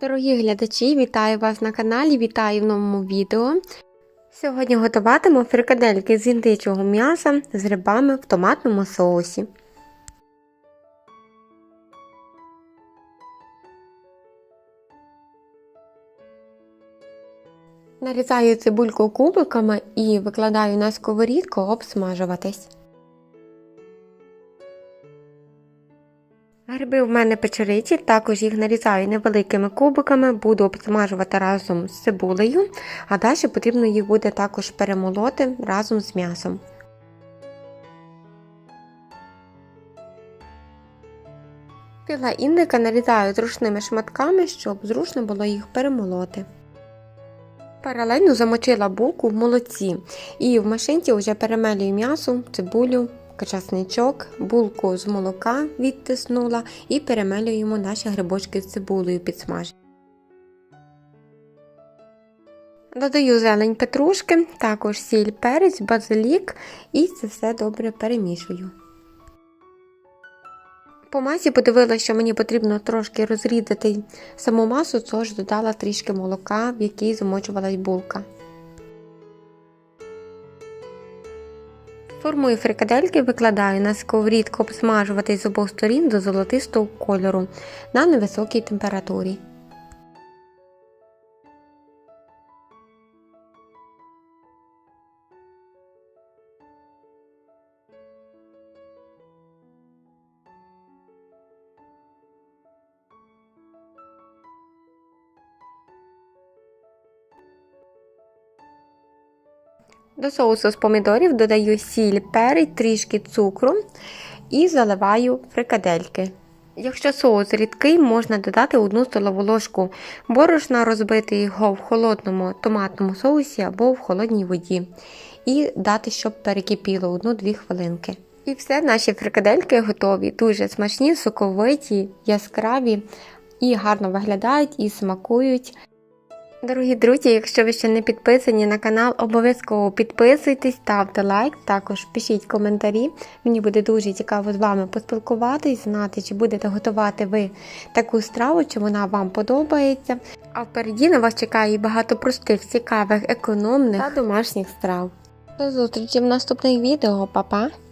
Дорогі глядачі, вітаю вас на каналі, вітаю в новому відео. Сьогодні готуватиму фрикадельки з індичого м'яса з грибами в томатному соусі. Нарізаю цибульку кубиками і викладаю на сковорідку обсмажуватись. Гриби в мене печериці, також їх нарізаю невеликими кубиками, буду обсмажувати разом з цибулею, а далі потрібно їх буде також перемолоти разом з м'ясом. Піла індика нарізаю зручними шматками, щоб зручно було їх перемолоти. Паралельно замочила булку в молоці і в машинці вже перемелюю м'ясо, цибулю, часничок, булку з молока відтиснула і перемелюємо наші грибочки з цибулею підсмажені. Додаю зелень петрушки, також сіль, перець, базилік і це все добре перемішую. По масі подивилася, що мені потрібно трошки розрізати саму масу, тож додала трішки молока, в якій замочувалась булка. Формую фрикадельки, викладаю на сковорідку обсмажувати з обох сторін до золотистого кольору на невисокій температурі. До соусу з помідорів додаю сіль, перець, трішки цукру і заливаю фрикадельки. Якщо соус рідкий, можна додати 1 столову ложку борошна, розбити його в холодному томатному соусі або в холодній воді. І дати, щоб перекипіло 1-2 хвилинки. І все, наші фрикадельки готові. Дуже смачні, соковиті, яскраві і гарно виглядають і смакують. Дорогі друзі, якщо ви ще не підписані на канал, обов'язково підписуйтесь, ставте лайк, також пишіть коментарі. Мені буде дуже цікаво з вами поспілкуватись, знати, чи будете готувати ви таку страву, чи вона вам подобається. А впереді на вас чекає багато простих, цікавих, економних та домашніх страв. До зустрічі в наступних відео, Па-па!